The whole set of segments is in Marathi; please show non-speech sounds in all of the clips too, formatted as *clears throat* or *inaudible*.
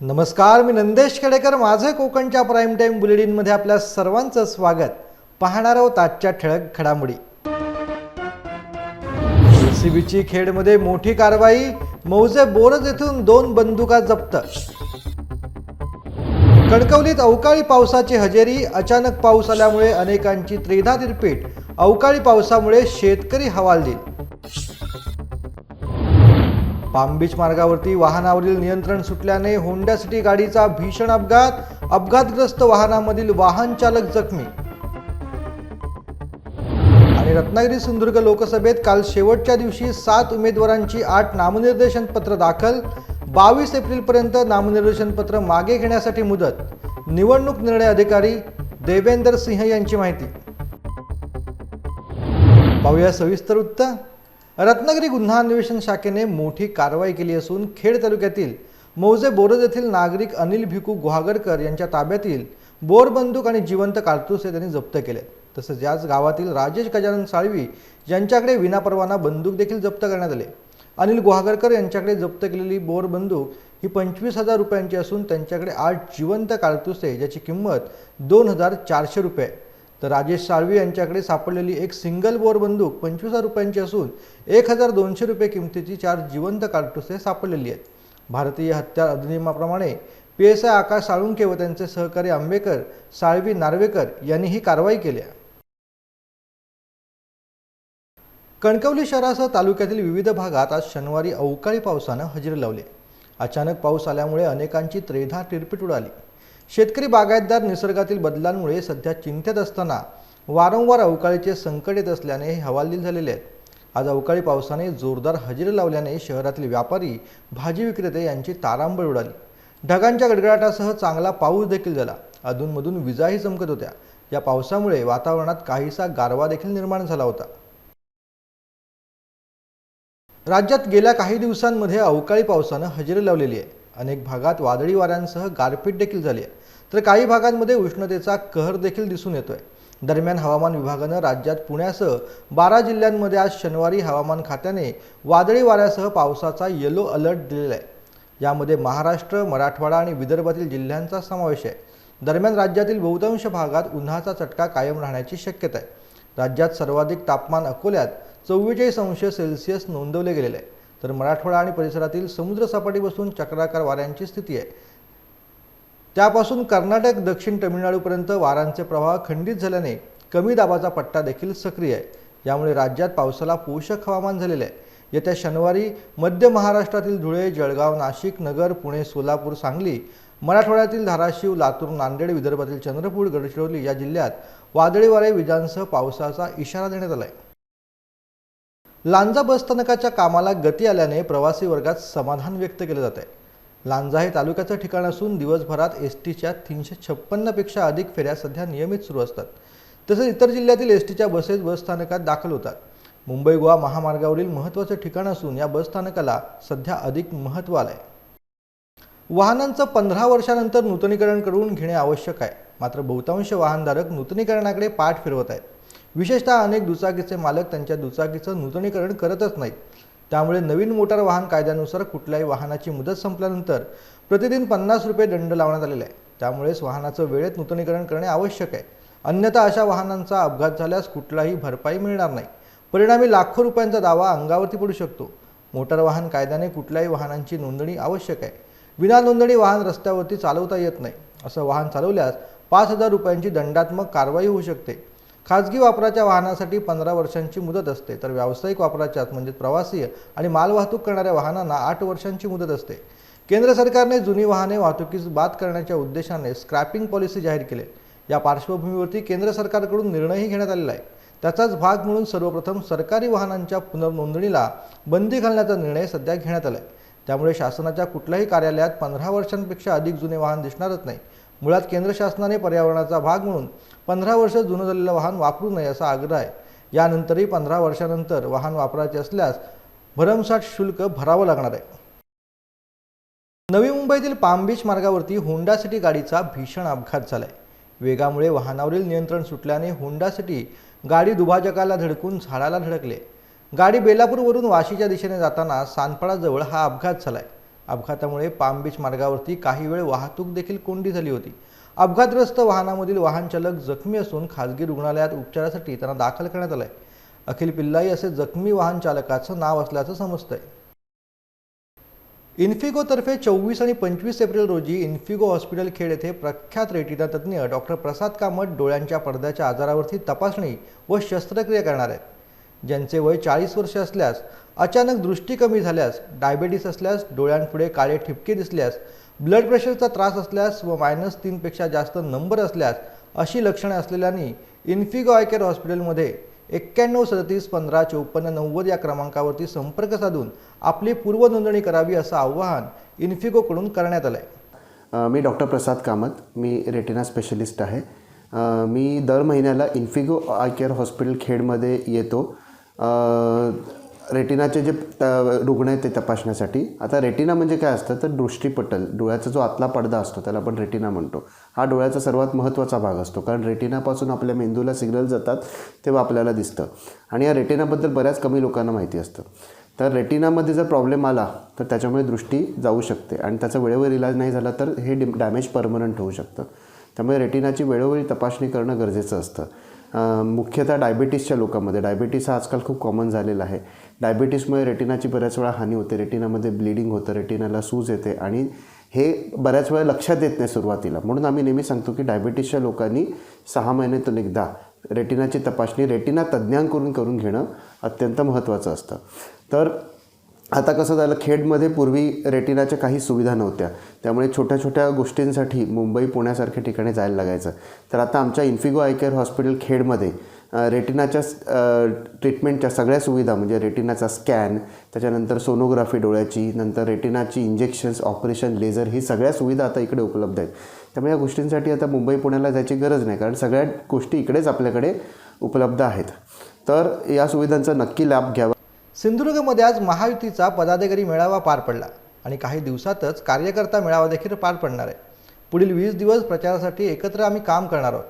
नमस्कार मी नंदेश खेडेकर माझं कोकणच्या प्राईम टाईम बुलेटिनमध्ये आपल्या सर्वांचं स्वागत. पाहणार आहोत आजच्या ठळक घडामोडी. एसीबीची खेडमध्ये मोठी कारवाई मौजे बोरज येथून दोन बंदुका जप्त. कणकवलीत अवकाळी पावसाची हजेरी अचानक पाऊस आल्यामुळे अनेकांची त्रेधा तिरपीट अवकाळी पावसामुळे शेतकरी हवालदिल. पाम बीच मार्गावरती वाहनावरील नियंत्रण सुटल्याने होंडा सिटी गाडीचा भीषण अपघात. अपघातग्रस्त वाहनामधील वाहन चालक जखमी. आणि रत्नागिरी सिंधुदुर्ग लोकसभेत काल शेवटच्या दिवशी सात उमेदवारांची आठ नामनिर्देशन पत्र दाखल. बावीस एप्रिलपर्यंत नामनिर्देशन पत्र मागे घेण्यासाठी मुदत. निवडणूक निर्णय अधिकारी देवेंदर सिंह यांची माहिती. पाहूया सविस्तर वृत्त. रत्नागिरी गुन्हा अन्वेषण शाखेने मोठी कारवाई केली असून खेड तालुक्यातील मौजे बोरज येथील नागरिक अनिल भिकू गुहागरकर यांच्या ताब्यातील बोर बंदूक आणि जिवंत कारतुसे त्यांनी जप्त केले तसंच याच गावातील राजेश गजानन साळवी यांच्याकडे विनापरवाना बंदूक देखील जप्त करण्यात आले अनिल गुहागरकर यांच्याकडे जप्त केलेली बोर बंदूक ही पंचवीस हजार रुपयांची असून त्यांच्याकडे आठ जिवंत कारतुसे ज्याची किंमत दोन हजार चारशे रुपये आहे. तर राजेश साळवी यांच्याकडे सापडलेली एक सिंगल बोर बंदूक पंचवीस हजार रुपयांची असून एक हजार दोनशे रुपये किमतीची चार जिवंत कारतुसे सापडलेली आहेत. भारतीय हत्यार अधिनियमाप्रमाणे P S I Akash Salunke व त्यांचे सहकारी आंबेकर साळवी नार्वेकर यांनी ही कारवाई केली कणकवली शहरासह तालुक्यातील विविध भागात आज शनिवारी अवकाळी पावसानं हजेरी लावली. अचानक पाऊस आल्यामुळे अनेकांची त्रेधा तिरपीट उडाली. शेतकरी बागायतदार निसर्गातील बदलांमुळे सध्या चिंतेत असताना वारंवार अवकाळीचे संकट येत असल्याने हे हवालदिल झालेले आहेत. आज अवकाळी पावसाने जोरदार हजेरी लावल्याने शहरातील व्यापारी भाजी विक्रेते यांची तारांबळ उडाली. ढगांच्या गडगडाटासह चांगला पाऊस देखील झाला. अधूनमधून विजाही चमकत होत्या. या पावसामुळे वातावरणात काहीसा गारवा देखील निर्माण झाला होता. राज्यात गेल्या काही दिवसांमध्ये अवकाळी पावसानं हजेरी लावलेली आहे. अनेक भागात वादळी वाऱ्यांसह गारपीट देखील झाली आहे. तर काही भागांमध्ये उष्णतेचा कहर देखील दिसून येतोय. दरम्यान हवामान विभागानं राज्यात पुण्यासह बारा जिल्ह्यांमध्ये आज शनिवारी हवामान खात्याने वादळी वाऱ्यासह पावसाचा येलो अलर्ट दिलेला आहे यामध्ये महाराष्ट्र मराठवाडा आणि विदर्भातील जिल्ह्यांचा समावेश आहे. दरम्यान राज्यातील बहुतांश भागात उन्हाचा चटका कायम राहण्याची शक्यता आहे. राज्यात सर्वाधिक तापमान अकोल्यात चव्वेचाळीस अंश सेल्सिअस नोंदवले गेलेले आहे. तर मराठवाडा आणि परिसरातील समुद्रसपाटीपासून चक्राकार वाऱ्यांची स्थिती आहे. त्यापासून कर्नाटक दक्षिण तमिळनाडूपर्यंत वारांचे प्रवाह खंडित झाल्याने कमी दाबाचा पट्टा देखील सक्रिय आहे. यामुळे राज्यात पावसाला पोषक हवामान झालेले आहे. येत्या शनिवारी मध्य महाराष्ट्रातील धुळे जळगाव नाशिक नगर पुणे सोलापूर सांगली मराठवाड्यातील धाराशिव लातूर नांदेड विदर्भातील चंद्रपूर गडचिरोली या जिल्ह्यात वादळी वारे विजांसह पावसाचा इशारा देण्यात आला आहे लांजा बसस्थानकाच्या कामाला गती आल्याने प्रवासी वर्गात समाधान व्यक्त केलं जात आहे लांजा हे तालुक्याचं ठिकाण असून दिवसभरात एस टीच्या तीनशे छप्पन्नपेक्षा अधिक फेऱ्या सध्या नियमित सुरू असतात. तसेच इतर जिल्ह्यातील एस टीच्या बसेस बसस्थानकात दाखल होतात. मुंबई गोवा महामार्गावरील महत्त्वाचं ठिकाण असून या बसस्थानकाला सध्या अधिक महत्त्व आलं आहे वाहनांचं पंधरा वर्षानंतर नूतनीकरण करून घेणे आवश्यक आहे. मात्र बहुतांश वाहनधारक नूतनीकरणाकडे पाठ फिरवत आहेत. विशेषतः अनेक दुचाकीचे मालक त्यांच्या दुचाकीचं नूतनीकरण करतच नाहीत. त्यामुळे नवीन मोटार वाहन कायद्यानुसार कुठल्याही वाहनाची मुदत संपल्यानंतर प्रतिदिन पन्नास रुपये दंड लावण्यात आलेला आहे. त्यामुळेच वाहनाचं वेळेत नूतनीकरण करणे आवश्यक आहे. अन्यथा अशा वाहनांचा अपघात झाल्यास कुठलाही भरपाई मिळणार नाही. परिणामी लाखो रुपयांचा दावा अंगावरती पडू शकतो. मोटार वाहन कायद्याने कुठल्याही वाहनांची नोंदणी आवश्यक आहे. विना नोंदणी वाहन रस्त्यावरती चालवता येत नाही. असं वाहन चालवल्यास पाच हजार रुपयांची दंडात्मक कारवाई होऊ शकते. खाजगी वापराच्या वाहनासाठी पंधरा वर्षांची मुदत असते. तर व्यावसायिक वापराच्या म्हणजे प्रवासी आणि मालवाहतूक करणाऱ्या वाहनांना आठ वर्षांची मुदत असते. केंद्र सरकारने जुनी वाहने वाहतुकीस बाद करण्याच्या उद्देशाने स्क्रॅपिंग पॉलिसी जाहीर केली. या पार्श्वभूमीवरती केंद्र सरकारकडून निर्णयही घेण्यात आलेला आहे. त्याचाच भाग म्हणून सर्वप्रथम सरकारी वाहनांच्या पुनर्नोंदणीला बंदी घालण्याचा निर्णय सध्या घेण्यात आला आहे त्यामुळे शासनाच्या कुठल्याही कार्यालयात पंधरा वर्षांपेक्षा अधिक जुने वाहन दिसणारच नाही. मुळात केंद्र शासनाने पर्यावरणाचा भाग म्हणून पंधरा वर्ष जुनं झालेलं वाहन वापरू नये असा आग्रह आहे. यानंतरही पंधरा वर्षानंतर वाहन वापरायचे असल्यास भरमसाठ शुल्क भरावं लागणार आहे. नवी मुंबईतील पाम बीच मार्गावरती होंडा सिटी गाडीचा भीषण अपघात झालाय. वेगामुळे वाहनावरील नियंत्रण सुटल्याने होंडा सिटी गाडी दुभाजकाला धडकून झाडाला धडकले. गाडी बेलापूरवरून वाशीच्या दिशेने जाताना सानपाडाजवळ हा अपघात झालाय. अपघातामुळे पाम बीच मार्गावरती काही वेळ वाहतूक देखील कोंडी झाली होती. अपघातग्रस्त वाहनामधील वाहनचालक जखमी असून खाजगी रुग्णालयात उपचारासाठी त्यांना दाखल करण्यात आलंय. अखिल पिल्लाई असे जखमी वाहन चालकाचं नाव असल्याचं समजतंय. इन्फिगोतर्फे चोवीस आणि पंचवीस एप्रिल रोजी इन्फिगो हॉस्पिटल खेड येथे प्रख्यात रेटिना तज्ज्ञ डॉक्टर प्रसाद कामत डोळ्यांच्या पडद्याच्या आजारावरती तपासणी व शस्त्रक्रिया करणार आहेत. ज्यांचे वय चाळीस वर्ष असल्यास अचानक दृष्टी कमी झाल्यास डायबेटीस असल्यास डोळ्यांपुढे काळे ठिपके दिसल्यास ब्लड प्रेशरचा त्रास असल्यास व मायनस तीनपेक्षा जास्त नंबर असल्यास अशी लक्षणे असलेल्यांनी इन्फिगो आय केअर हॉस्पिटलमध्ये एक्क्याण्णव सदतीस पंधरा चोपन्न नव्वद या क्रमांकावरती संपर्क साधून आपली पूर्वनोंदणी करावी असं आवाहन इन्फिगोकडून करण्यात आलं आहे मी डॉक्टर प्रसाद कामत मी रेटिना स्पेशलिस्ट आहे. मी दर महिन्याला इन्फिगो आय केअर हॉस्पिटल खेडमध्ये येतो. रेटिनाचे जे त रुग्ण आहेत ते तपासण्यासाठी. आता रेटिना म्हणजे काय असतं? तर दृष्टीपटल. डोळ्याचा जो आतला पडदा असतो त्याला आपण रेटिना म्हणतो. हा डोळ्याचा सर्वात महत्त्वाचा भाग असतो. कारण रेटिनापासून आपल्या मेंदूला सिग्नल जातात तेव्हा आपल्याला दिसतं. आणि या रेटिनाबद्दल बऱ्याच कमी लोकांना माहिती असतं. तर रेटिनामध्ये जर प्रॉब्लेम आला तर त्याच्यामुळे दृष्टी जाऊ शकते. आणि त्याचा वेळेवर इलाज नाही झाला तर हे डि डॅमेज परमनंट होऊ शकतं. त्यामुळे रेटिनाची वेळोवेळी तपासणी करणं गरजेचं असतं. मुख्यतः डायबिटीसच्या लोकांमध्ये. डायबिटीस हा आजकाल खूप कॉमन झालेला आहे. डायबिटीसमुळे रेटिनाची बऱ्याच वेळा हानी होते रेटिनामध्ये ब्लिडिंग होतं रेटिनाला सूज येते आणि हे बऱ्याच वेळा लक्षात येत नाही सुरुवातीला. म्हणून आम्ही नेहमी सांगतो की डायबिटीसच्या लोकांनी सहा महिन्यातून एकदा रेटिनाची तपासणी रेटिना तज्ज्ञांकडून करून घेणं अत्यंत महत्त्वाचं असतं. तर आता कसं झालं खेडमध्ये पूर्वी रेटिनाच्या काही सुविधा नव्हत्या. त्यामुळे छोट्या छोट्या गोष्टींसाठी मुंबई पुण्यासारख्या ठिकाणी जायला लागायचं. तर आता आमच्या इन्फिगो आय केअर हॉस्पिटल खेडमध्ये रेटिनाच्या ट्रीटमेंटच्या सगळ्या सुविधा म्हणजे रेटिनाचा स्कॅन त्याच्यानंतर सोनोग्राफी डोळ्याची नंतर रेटिनाची इंजेक्शन्स ऑपरेशन लेझर ही सगळ्या सुविधा आता इकडे उपलब्ध आहेत. त्यामुळे या गोष्टींसाठी आता मुंबई पुण्याला जायची गरज नाही कारण सगळ्या गोष्टी इकडेच आपल्याकडे उपलब्ध आहेत. तर या सुविधांचा नक्की लाभ घ्यावा. सिंधुदुर्गमध्ये आज महायुतीचा पदाधिकारी मेळावा पार पडला आणि काही दिवसातच कार्यकर्ता मेळावा देखील पार पडणार आहे. पुढील वीस दिवस प्रचारासाठी एकत्र आम्ही काम करणार आहोत.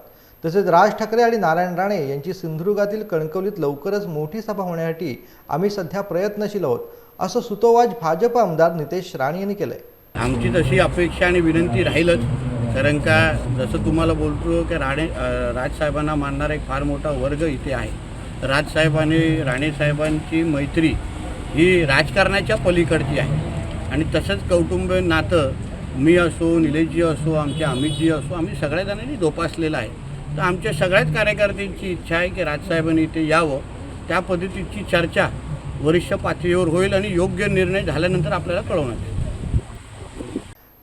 तसेच राज ठाकरे आणि नारायण राणे यांची सिंधुदुर्गातील कणकवलीत लवकरच मोठी सभा होण्यासाठी आम्ही सध्या प्रयत्नशील आहोत असं सुतोवाच भाजप आमदार नितेश राणे यांनी केलंय. आमची तशी अपेक्षा आणि विनंती राहीलच कारण का जसं तुम्हाला बोलतो की राणे राजसाहेबांना मानणारा एक फार मोठा वर्ग इथे आहे. राजसाहेब आणि राणेसाहेबांची मैत्री ही राजकारणाच्या पलीकडची आहे. आणि तसंच कौटुंब नातं मी असो निलेशजी असो आमचे अमितजी असो आम्ही सगळ्या जणांनी जोपासलेलं आहे. तर आमच्या सगळ्याच कार्यकर्त्यांची इच्छा आहे की राजसाहेबांनी इथे यावं. त्या पद्धतीची चर्चा वरिष्ठ पातळीवर होईल आणि योग्य निर्णय झाल्यानंतर आपल्याला कळवण्यात येईल.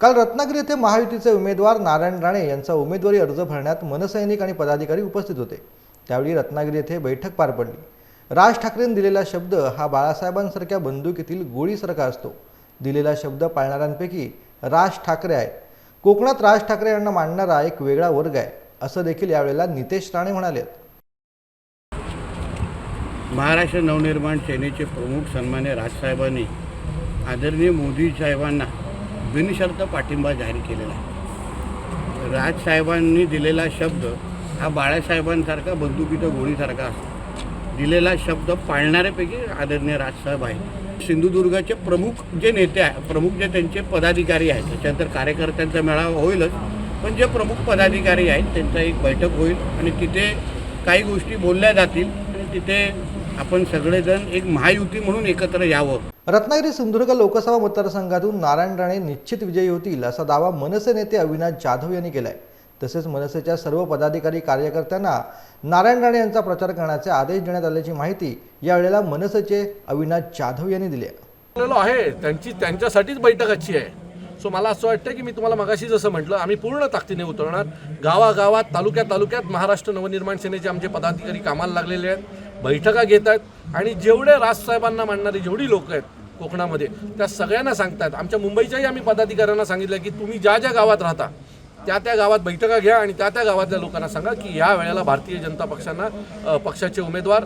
काल रत्नागिरी येथे महायुतीचे उमेदवार नारायण राणे यांचा उमेदवारी अर्ज भरण्यात मनसैनिक आणि पदाधिकारी उपस्थित होते. त्यावेळी रत्नागिरी येथे बैठक पार पडली. राज ठाकरेंनी दिलेला शब्द हा बाळासाहेबांसारख्या बंदुकीतील गोळीसारखा असतो. दिलेला शब्द पाळणाऱ्यांपैकी राज ठाकरे आहेत. कोकणात राज ठाकरे यांना मांडणारा एक वेगळा वर्ग आहे. असं देखील यावेळेला नितेश राणे म्हणाले. महाराष्ट्र नवनिर्माण सेनेचे प्रमुख सन्मान्य राजसाहेबांनी आदरणीय मोदी साहेबांना बिनशर्त पाठिंबा जाहीर केलेला आहे. राजसाहेबांनी दिलेला शब्द हा बाळासाहेबांसारखा बंदुकीच्या गोळीसारखा असतो. दिलेला शब्द पाळणाऱ्यापैकी आदरणीय राजसाहेब आहे सिंधुदुर्गाचे प्रमुख जे नेते आहे प्रमुख जे त्यांचे पदाधिकारी आहेत त्याच्यानंतर कार्यकर्त्यांचा मेळावा होईलच. पण जे प्रमुख पदाधिकारी आहेत त्यांचा एक बैठक होईल आणि तिथे काही गोष्टी बोलल्या जातील आणि तिथे आपण सगळेजण एक महायुती म्हणून एकत्र यावं. रत्नागिरी सिंधुदुर्ग लोकसभा मतदारसंघातून नारायण राणे निश्चित विजयी होतील असा दावा मनसे नेते अविनाश जाधव यांनी केलाय. तसेच मनसेच्या सर्व पदाधिकारी कार्यकर्त्यांना नारायण राणे यांचा प्रचार करण्याचे आदेश देण्यात आल्याची माहिती यावेळेला मनसेचे अविनाश जाधव यांनी दिली आहे. त्यांची त्यांच्यासाठीच बैठकाची आहे. सो मला असं वाटतं की मी तुम्हाला मगाशी जसं म्हटलं आम्ही पूर्ण ताकदीने उतरणार. गावागावात तालुक्यात तालुक्यात महाराष्ट्र नवनिर्माण सेनेचे आमचे पदाधिकारी कामाला लागलेले आहेत बैठका घेत आहेत आणि जेवढे राजसाहेबांना मांडणारी जेवढी लोक आहेत कोकणामध्ये त्या सगळ्यांना सांगतात आमच्या मुंबईच्याही आम्ही पदाधिकाऱ्यांना सांगितलं की तुम्ही ज्या ज्या गावात राहता त्या त्या गावात बैठका घ्या आणि त्या त्या गावातल्या लोकांना सांगा की या वेळेला भारतीय जनता पक्षांना पक्षाचे उमेदवार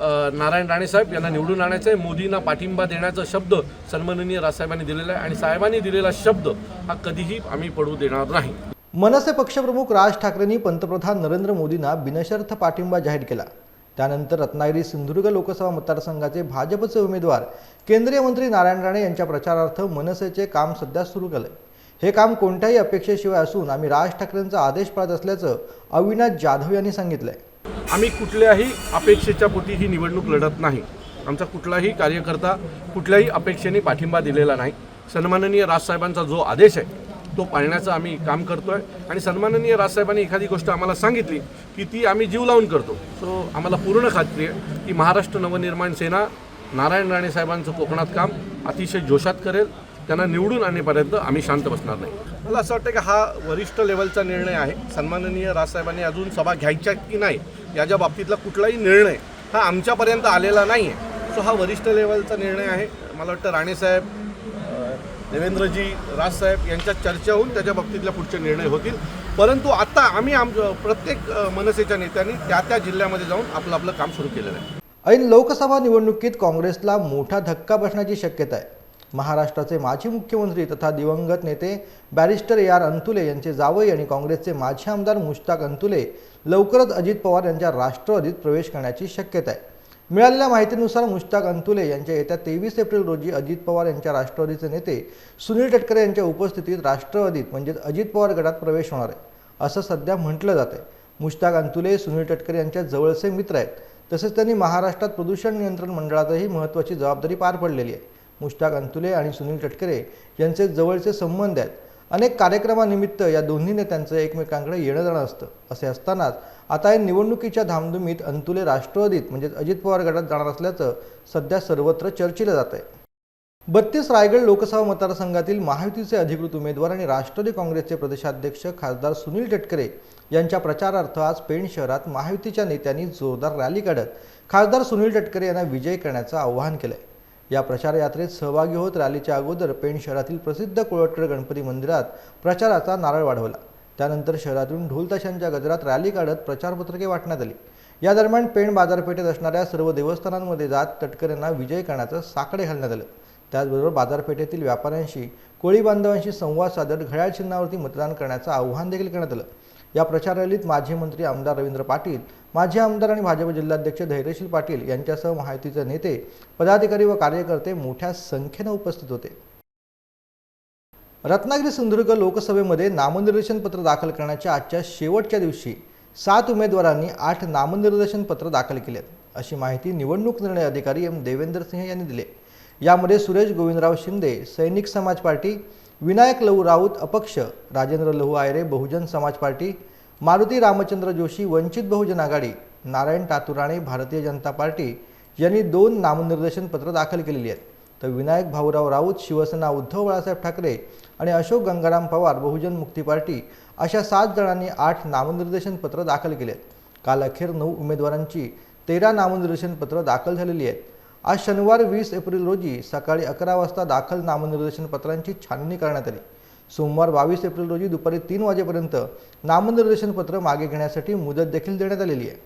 नारायण राणे साहेब यांना निवडून आणायचं आहे मोदींना पाठिंबा देण्याचा शब्द सन्माननीय राजसाहेबांनी दिलेला आहे आणि साहेबांनी दिलेला शब्द हा कधीही आम्ही पडू देणार नाही. मनसे पक्षप्रमुख राज ठाकरेंनी पंतप्रधान नरेंद्र मोदींना बिनशर्त पाठिंबा जाहीर केला. त्यानंतर रत्नागिरी सिंधुदुर्ग लोकसभा मतदारसंघाचे भाजपचे उमेदवार केंद्रीय मंत्री नारायण राणे यांच्या प्रचारार्थ मनसेचे काम सध्या सुरू केलंय. हे काम कोणत्याही अपेक्षेशिवाय असून आम्ही राज ठाकरेंचा आदेश पाळत असल्याचं अविनाश जाधव यांनी सांगितलंय. आम्ही कुठल्याही अपेक्षेच्या पोटी ही निवडणूक लढत नाही. आमचा कुठलाही कार्यकर्ता कुठल्याही अपेक्षेने पाठिंबा दिलेला नाही. सन्माननीय राजसाहेबांचा जो आदेश आहे तो पाळण्याचं आम्ही काम करतो आहे आणि सन्माननीय राजसाहेबांनी एखादी गोष्ट आम्हाला सांगितली की ती आम्ही जीव लावून करतो. सो आम्हाला पूर्ण खात्री आहे की महाराष्ट्र नवनिर्माण सेना नारायण राणे साहेबांचं कोकणात काम अतिशय जोशात करेल. त्यांना निवडून आणेपर्यंत आम्ही शांत बसणार नाही. मला असं वाटतं की हा वरिष्ठ लेवलचा निर्णय आहे. सन्माननीय राजसाहेबांनी अजून सभा घ्यायच्या की नाही याच्या बाबतीतला कुठलाही निर्णय हा आमच्यापर्यंत आलेला नाही आहे सो हा वरिष्ठ लेवलचा निर्णय आहे. मला वाटतं राणेसाहेब देवेंद्रजी राजसाहेब यांच्यात चर्चा होऊन त्याच्या बाबतीतल्या पुढचे निर्णय होतील. परंतु आता आम्ही आम प्रत्येक मनसेच्या नेत्यांनी त्या त्या जिल्ह्यामध्ये जाऊन आपलं आपलं काम सुरू केलेलं आहे. ऐन लोकसभा निवडणुकीत काँग्रेसला मोठा धक्का बसण्याची शक्यता आहे. महाराष्ट्राचे माजी मुख्यमंत्री तथा दिवंगत नेते बॅरिस्टर ए आर अंतुले यांचे जावई आणि काँग्रेसचे माजी आमदार मुश्ताक अंतुले लवकरच अजित पवार यांच्या राष्ट्रवादीत प्रवेश करण्याची शक्यता आहे. मिळालेल्या माहितीनुसार मुश्ताक अंतुले यांच्या येत्या तेवीस एप्रिल रोजी अजित पवार यांच्या राष्ट्रवादीचे नेते सुनील तटकरे यांच्या उपस्थितीत राष्ट्रवादीत म्हणजेच अजित पवार गटात प्रवेश होणार आहे असं सध्या म्हटलं जात आहे. मुश्ताक अंतुले सुनील तटकरे यांच्या जवळचे मित्र आहेत. तसेच त्यांनी महाराष्ट्रात प्रदूषण नियंत्रण मंडळातही महत्त्वाची जबाबदारी पार पडलेली आहे. मुश्ताक अंतुले आणि सुनील तटकरे यांचे जवळचे संबंध आहेत. अनेक कार्यक्रमानिमित्त या दोन्ही नेत्यांचं एकमेकांकडे येणं जाणं असतं. असे असतानाच आता या निवडणुकीच्या धामधुमीत अंतुले राष्ट्रवादीत म्हणजेच अजित पवार गटात जाणार असल्याचं सध्या सर्वत्र चर्चेलं जात आहे. बत्तीस रायगड लोकसभा मतदारसंघातील महायुतीचे अधिकृत उमेदवार आणि राष्ट्रवादी काँग्रेसचे प्रदेशाध्यक्ष खासदार सुनील तटकरे यांच्या प्रचारार्थ आज पेण शहरात महायुतीच्या नेत्यांनी जोरदार रॅली काढत खासदार सुनील तटकरे यांना विजय करण्याचं आवाहन आहे या प्रचार यात्रेत सहभागी होत रॅलीच्या अगोदर पेण शहरातील प्रसिद्ध कोळवटकर गणपती मंदिरात प्रचाराचा नारळ वाढवला. त्यानंतर शहरातून ढोलताशांच्या गजरात रॅली काढत प्रचारपत्रके वाटण्यात आली. या दरम्यान पेण बाजारपेठेत असणाऱ्या सर्व देवस्थानांमध्ये जात तटकऱ्यांना विजय करण्याचं साकडे घालण्यात आलं. त्याचबरोबर बाजारपेठेतील व्यापाऱ्यांशी कोळी बांधवांशी संवाद साधत घड्याळ चिन्हावरती मतदान करण्याचं आव्हान देखील करण्यात आलं. या प्रचार रॅलीत माजी मंत्री आमदार रवींद्र पाटील माजी आमदार आणि भाजप जिल्हाध्यक्ष धैर्यशील पाटील यांच्यासह महायुतीचे नेते पदाधिकारी व कार्यकर्ते मोठ्या संख्येनं उपस्थित होते. रत्नागिरी सिंधुदुर्ग लोकसभेमध्ये नामनिर्देशन पत्र दाखल करण्याच्या आजच्या शेवटच्या दिवशी सात उमेदवारांनी आठ नामनिर्देशन पत्र दाखल केलेत. अशी माहिती निवडणूक निर्णय अधिकारी एम देवेंद्र सिंह यांनी दिली. यामध्ये सुरेश गोविंदराव शिंदे सैनिक समाज पार्टी विनायक लहू राऊत अपक्ष राजेंद्र लहू आयरे बहुजन समाज पार्टी मारुती रामचंद्र जोशी वंचित बहुजन आघाडी नारायण टातुराणे भारतीय जनता पार्टी यांनी दोन नामनिर्देशन पत्र दाखल केलेली आहेत. तर विनायक भाऊराव राऊत शिवसेना उद्धव बाळासाहेब ठाकरे आणि अशोक गंगाराम पवार बहुजन मुक्ती पार्टी अशा सात जणांनी आठ नामनिर्देशन पत्र दाखल केले आहेत काल अखेर नऊ उमेदवारांची तेरा नामनिर्देशन पत्र दाखल झालेली आहेत. आज शनिवार वीस एप्रिल रोजी सकाळी अकरा वाजता दाखल नामनिर्देशन पत्रांची छाननी करण्यात आली. सोमवार बावीस एप्रिल रोजी दुपारी तीन वाजेपर्यंत नामनिर्देशन पत्र मागे घेण्यासाठी मुदत देखील देण्यात आलेली आहे.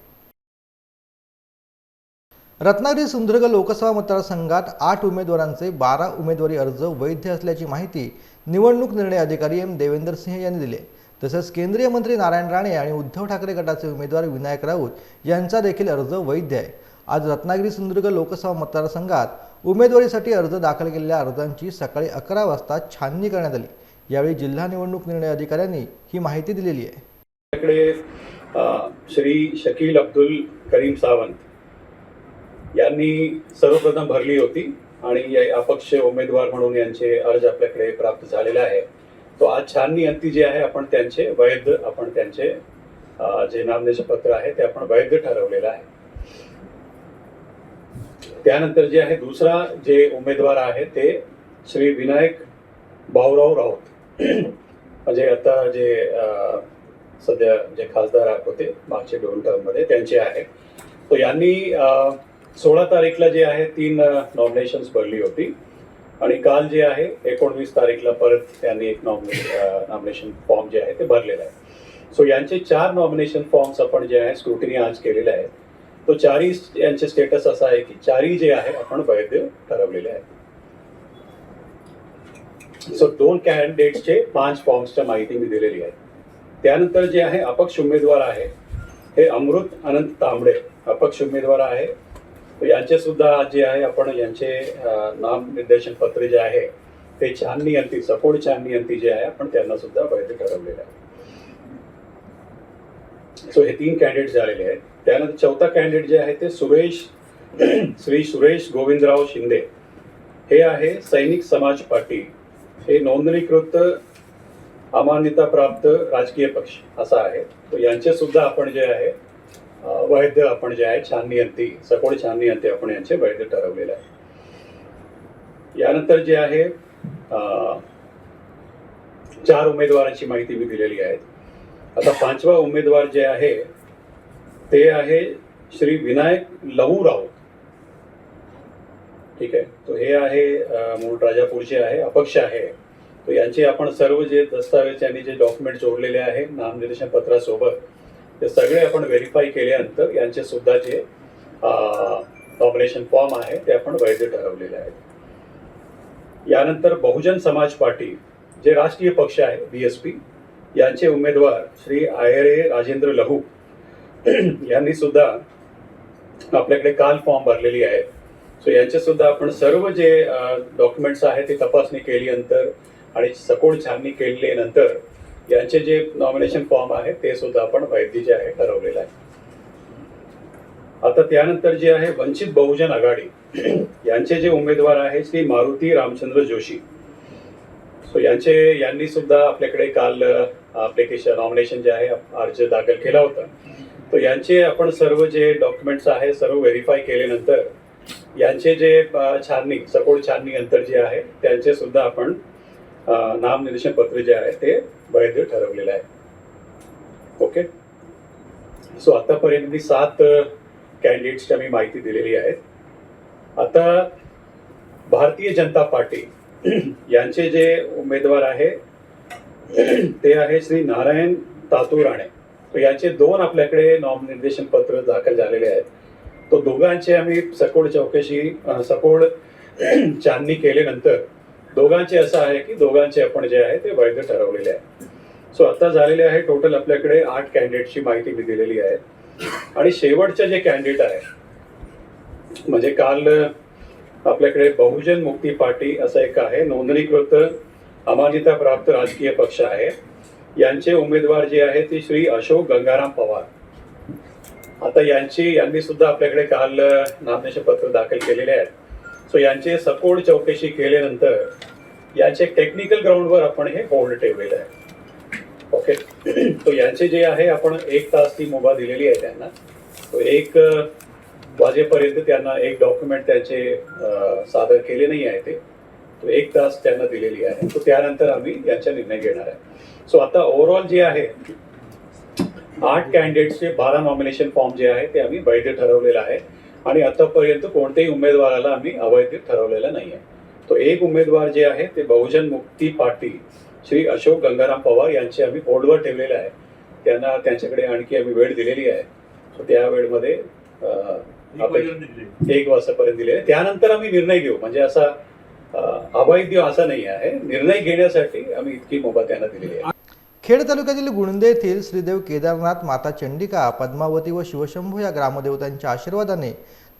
रत्नागिरी सिंधुदुर्ग लोकसभा मतदारसंघात आठ उमेदवारांचे बारा उमेदवारी अर्ज वैध असल्याची माहिती निवडणूक निर्णय अधिकारी एम. देवेंदर सिंह यांनी दिली तसंच केंद्रीय मंत्री नारायण राणे आणि उद्धव ठाकरे गटाचे उमेदवार विनायक राऊत यांचा देखील अर्ज वैध आहे. आज रत्नागिरी सिंधुदुर्ग लोकसभा मतदारसंघात उमेदवारीसाठी अर्ज दाखल केलेल्या अर्जांची सकाळी अकरा वाजता छाननी करण्यात आली. यावेळी जिल्हा निवडणूक निर्णय अधिकाऱ्यांनी ही माहिती दिलेली आहे. श्री शकील अब्दुल करीम सावंत यांनी सर्वप्रथम भरली होती आणि या अपक्ष उमेदवार म्हणून यांचे अर्ज आपल्याकडे प्राप्त झालेले आहे. तो आज छाननी अंती जे आहे आपण त्यांचे वैध आपण त्यांचे जे नामनेचे पत्र आहे ते आपण वैध ठरवलेलं आहे. त्यानंतर जे आहे दुसरा जे उमेदवार आहे ते श्री विनायक भाऊराव राऊत. *clears throat* म्हणजे आता जे सध्या जे खासदार होते मागचे दोन टर्ममध्ये त्यांचे आहे. तो यांनी सोळा तारीखला जे आहे तीन नॉमिनेशन्स भरली होती. आणि काल जे आहे एकोणवीस तारीखला परत त्यांनी एक नॉमिने नॉमिनेशन फॉर्म जे आहे ते भरलेलं आहे. सो यांचे चार नॉमिनेशन फॉर्म्स आपण जे आहे स्क्रुटिनी आज केलेले आहेत. तो चारी यांचे स्टेटस असा आहे की चारही जे आहे आपण वैद्य ठरवलेले आहेत. सो दोन कॅन्डिडेट्सचे पाच फॉर्म्सच्या माहिती मी दिलेली आहे त्यानंतर जे आहे अपक्ष उमेदवार आहे हे अमृत अनंत तांबडे अपक्ष उमेदवार आहे. यांचे सुद्धा जे आहे आपण यांचे नामनिर्देशन पत्र जे आहे ते छाननी अंती सपोर्ट छाननी अंती जे आहे आपण त्यांना सुद्धा वैध ठरवलेलं आहे. सो हे तीन कॅन्डिडेट झालेले आहेत. त्यानंतर चौथा कॅन्डिडेट जे आहे ते सुरेश *clears throat* श्री सुरेश गोविंदराव शिंदे. हे आहे सैनिक समाज पार्टी. हे नोंदणीकृत अमान्यता प्राप्त राजकीय पक्ष असा आहे. तर यांचे सुद्धा आपण जे आहे वैध आपण जे आहे छाननी अंती सखोल छाननी अंती आपण यांचे वैध ठरवलेले आहे. यानंतर जे आहे चार उमेदवारांची माहिती मी दिलेली आहे. आता पाचवा उमेदवार जे आहे ते आहे श्री विनायक लहू राऊत ठीक आहे? तो हे आहे मूळ राजापूरचे आहे अपक्ष आहे. तो यांचे आपण सर्व जे दस्तावेज यांनी जे डॉक्युमेंट जोडलेले आहे नामनिर्देशन पत्रासोबत ते सगळे आपण व्हेरीफाय केल्यानंतर यांचे सुद्धा जे नॉमिनेशन फॉर्म आहे ते आपण वैध ठरवलेले आहेत यानंतर बहुजन समाज पार्टी जे राष्ट्रीय पक्ष आहे बी एस पी यांचे उमेदवार श्री आयरे राजेंद्र लहू *clears throat* यांनी सुद्धा आपल्याकडे काल फॉर्म भरलेली आहे. सो यांचे सुद्धा आपण सर्व जे डॉक्युमेंट्स आहेत ते तपासणी केली नंतर आणि सखोल छाननी केल्यानंतर यांचे जे नॉमिनेशन फॉर्म आहे ते सुद्धा आपण वैद्य जे आहे ठरवलेलं आहे. आता त्यानंतर जे आहे वंचित बहुजन आघाडी *clears throat* यांचे जे उमेदवार आहे श्री मारुती रामचंद्र जोशी. सो यांचे यांनी सुद्धा आपल्याकडे काल अप्लिकेशन नॉमिनेशन जे आहे अर्ज दाखल केला होता. तर यांचे आपण सर्व जे डॉक्युमेंट्स आहे सर्व व्हेरीफाय केल्यानंतर यांचे जे छाननी सखोल छाननी अंतर जे आहे त्यांचे सुद्धा आपण अ, नामनिर्देशन पत्र जे आहे ते वैध ठरवलेलं आहे. ओके? सो आतापर्यंत मी सात कॅन्डिडेट्सच्या मी माहिती दिलेली आहे. आता भारतीय जनता पार्टी *clears throat* यांचे जे उमेदवार आहे ते आहे श्री नारायण तातू राणे. यांचे दोन आपल्याकडे नामनिर्देशन पत्र दाखल झालेले आहेत. तो दोघांचे आम्ही सखोल चौकशी अ, चांदणी *clears throat* केल्यानंतर दोघांचे असं आहे की दोघांचे आपण जे आहे ते वैध ठरवलेले आहे. सो आता झालेले आहे टोटल आपल्याकडे आठ कॅन्डिडेटची माहिती मी दिलेली आहे. आणि शेवटचे जे कॅन्डिडेट आहे म्हणजे काल आपल्याकडे बहुजन मुक्ती पार्टी असं एक आहे नोंदणीकृत अमान्यता प्राप्त राजकीय पक्ष आहे. यांचे उमेदवार जे आहे ते श्री अशोक गंगाराम पवार. आता यांची यांनी सुद्धा आपल्याकडे काल नामनिर्देशन पत्र दाखल केलेले आहेत. सो यांचे सखोल चौकशी केल्यानंतर यांचे टेक्निकल ग्राउंडवर आपण हे होल्ड ठेवलेलं आहे. ओके तो यांचे जे आहे आपण एक तास ती मुभा दिलेली आहे त्यांना. तो एक वाजेपर्यंत त्यांना एक डॉक्युमेंट त्याचे सादर केले नाही आहे ते. एक तास त्यांना दिलेली आहे. तो त्यानंतर आम्ही यांचा निर्णय घेणार आहे. सो आता ओव्हरऑल जे आहे आठ कॅन्डिडेट्सचे बारा नॉमिनेशन फॉर्म जे आहे ते आम्ही वैध ठरवलेलं आहे. आणि आतापर्यंत कोणत्याही उमेदवाराला आम्ही अवैध ठरवलेलं नाही आहे तो एक उमेदवार जे आहे ते बहुजन मुक्ती पार्टी श्री अशोक गंगाराम पवार यांचे आम्ही होल्डवर ठेवलेले आहे. त्यांना त्यांच्याकडे आणखी आम्ही वेळ दिलेली आहे. सो त्या वेळमध्ये एक वाजतापर्यंत दिले त्यानंतर आम्ही निर्णय घेऊ. म्हणजे असा अवैध असा नाही आहे. निर्णय घेण्यासाठी आम्ही इतकी मुभा त्यांना दिलेली आहे. खेड तालुक्यातील गुणदे येथील श्रीदेव केदारनाथ माता चंडिका पद्मावती व शिवशंभू या ग्रामदेवतांच्या आशीर्वादाने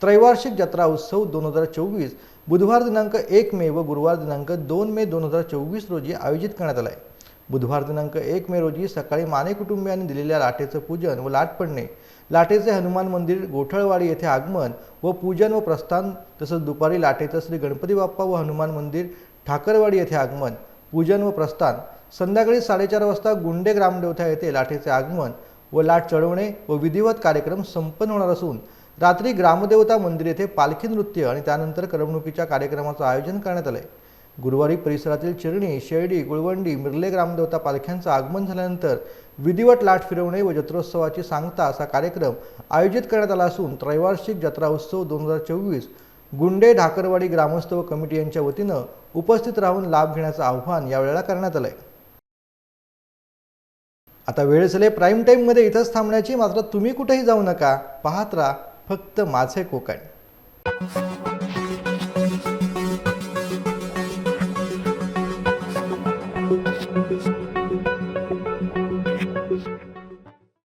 त्रैवार्षिक जत्रा उत्सव दोन हजार चोवीस बुधवार दिनांक एक मे व गुरुवार दिनांक दोन मे दोन हजार चोवीस रोजी आयोजित करण्यात आला आहे. बुधवार दिनांक एक मे रोजी सकाळी माने कुटुंबियांनी दिलेल्या लाटेचं पूजन व लाट पडणे. लाटेचे हनुमान मंदिर गोठळवाडी येथे आगमन व पूजन व प्रस्थान तसंच दुपारी लाटेचं श्री गणपती बाप्पा व हनुमान मंदिर ठाकरवाडी येथे आगमन पूजन व प्रस्थान. संध्याकाळी साडेचार वाजता गुंडे ग्रामदेवता येथे लाटेचे आगमन व लाट चढवणे व विधिवत कार्यक्रम संपन्न होणार असून रात्री ग्रामदेवता मंदिर येथे पालखी नृत्य आणि त्यानंतर करमणुकीच्या कार्यक्रमाचं आयोजन करण्यात आलं आहे गुरुवारी परिसरातील चिरणी शेर्डी गुळवंडी मिरले ग्रामदेवता पालख्यांचं आगमन झाल्यानंतर विधिवत लाट फिरवणे व जत्रोत्सवाची सांगता असा कार्यक्रम आयोजित करण्यात आला असून त्रैवार्षिक जत्रा उत्सव दोन हजार चोवीस गुंडे ढाकरवाडी ग्रामस्थ व कमिटी यांच्या वतीनं उपस्थित राहून लाभ घेण्याचं आव्हान यावेळेला करण्यात आलं आहे आता वेळ झाले प्राईम टाईममध्ये इथंच थांबण्याची मात्र तुम्ही कुठेही जाऊ नका. पाहत राहा फक्त माझे कोकण.